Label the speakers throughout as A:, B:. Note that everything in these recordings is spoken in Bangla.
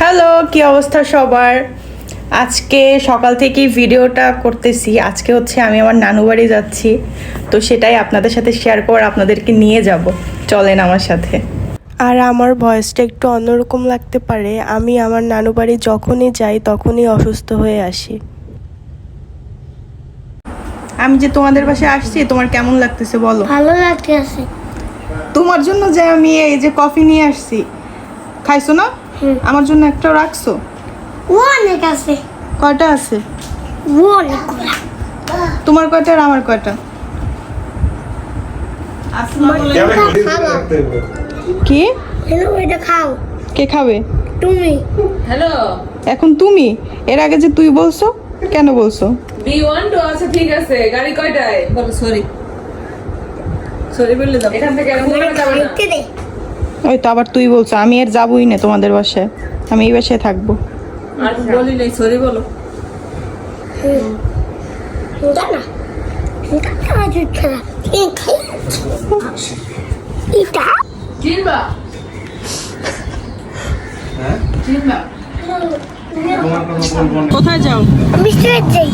A: হ্যালো কি অবস্থা সবার? আজকে সকাল থেকেই ভিডিওটা করতেছি। আজকে হচ্ছে আমি আমার নানু বাড়ি যাচ্ছি। তো সেটাই আপনাদের সাথে শেয়ার কর আপনাদেরকে নিয়ে যাব। চলেন আমার সাথে।
B: আর আমার ভয়েসটা একটু অন্যরকম লাগতে পারে। আমি আমার নানু বাড়ি যখনই যাই তখনই অসুস্থ হয়ে আসি।
A: আমি যে তোমাদের বাসায় আসছি তোমার কেমন লাগতেছে বলো?
C: ভালো লাগতেছে।
A: তোমার জন্য যে আমি এই যে কফি নিয়ে আসছি। খাইছো না। আমার জন্য একটাও রাখছো?
C: ও অনেক আছে।
A: কয়টা আছে?
C: অনেকগুলা।
A: তোমার কয়টা আর আমার কয়টা? কি?
C: হ্যালো এটা খাও।
A: কে খাবে?
C: তুমি।
D: হ্যালো।
A: এখন তুমি? এর আগে যে তুই বলছো কেন বলছো?
D: বি ওয়ান টু আছে ঠিক আছে। গাড়ি কয়টায়? বলো সরি সরি বললে যাব এখান থেকে করে যাবে না।
A: ওই তো আবার তুই বলছো আমি আর যাবই না তোমাদের বাসায়। আমি এই বাসায় থাকব।
D: আর বলি নাই সরি বলো। চিনবা
A: কোথায় যাও?
C: মিস্টার যাই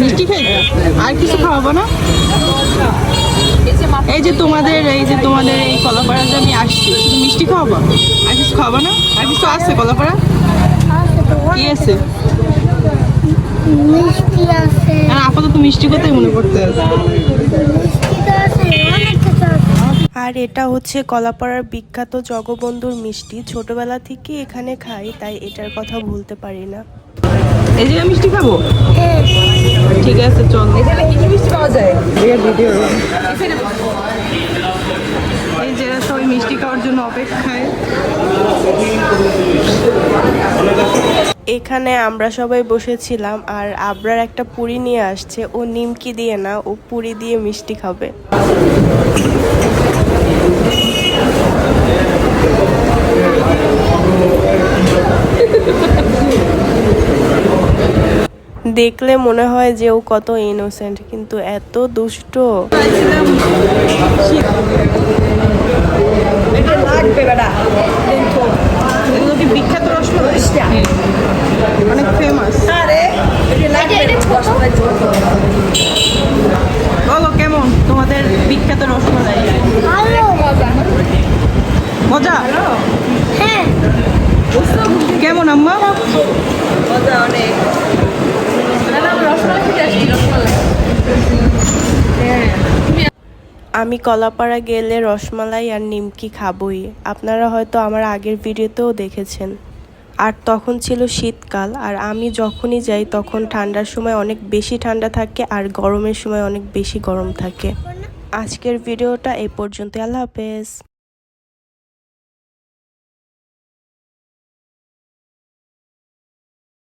A: মিষ্টি খাইতে আর কিছু খাওয়াবো না? এই যে তোমাদের এই যে তোমাদের এই আসছি। শুধু মিষ্টি খাওয়াবো? আর কিছু খাওয়াবো না? আর কিছু আছে কলাপাড়া কি আছে?
C: মিষ্টি আছে।
A: আর আপাতত মিষ্টি কোথায় মনে করতে
C: আছে?
B: আর এটা হচ্ছে কলাপাড়ার বিখ্যাত জগবন্ধুর মিষ্টি। ছোটবেলা থেকে এখানে খাই তাই এটার কথা ভুলতে পারি না।
A: এই যে মিষ্টি খাব?
C: হ্যাঁ।
A: ঠিক আছে চল।
D: এখানে কি কি মিষ্টি পাওয়া যায়?
A: ভিডিও এই যে সবাই মিষ্টি খাওয়ার জন্য অপেক্ষায়।
B: এখানে আমরা সবাই বসেছিলাম আর আবরার একটা পুরি নিয়ে আসছে। ও নিমকি দিয়ে না, ও পুরি দিয়ে মিষ্টি খাবে। দেখলে মনে হয় যে ও কত ইনোসেন্ট কিন্তু এত দুষ্ট।
A: বিখ্যাত রসমালাই অনেক ফেমাস বলো কেমন? তোমাদের বিখ্যাত রসমালাই? মজা?
C: হ্যাঁ।
A: কেমন আম্মা
D: মজা অনেক না না রসমালাই খেতে আসছি রসমালাই হ্যাঁ
B: আমি কলাপাড়া গেলে রসমালাই আর নিমকি খাবই। আপনারা হয়তো আমার আগের ভিডিওতেও দেখেছেন। আর তখন ছিল শীতকাল, আর আমি যখনই যাই তখন ঠান্ডার সময় অনেক বেশি ঠান্ডা থাকে আর গরমের সময় অনেক বেশি গরম থাকে। আজকের ভিডিওটা এই পর্যন্ত আল্লাহ হাফেজ।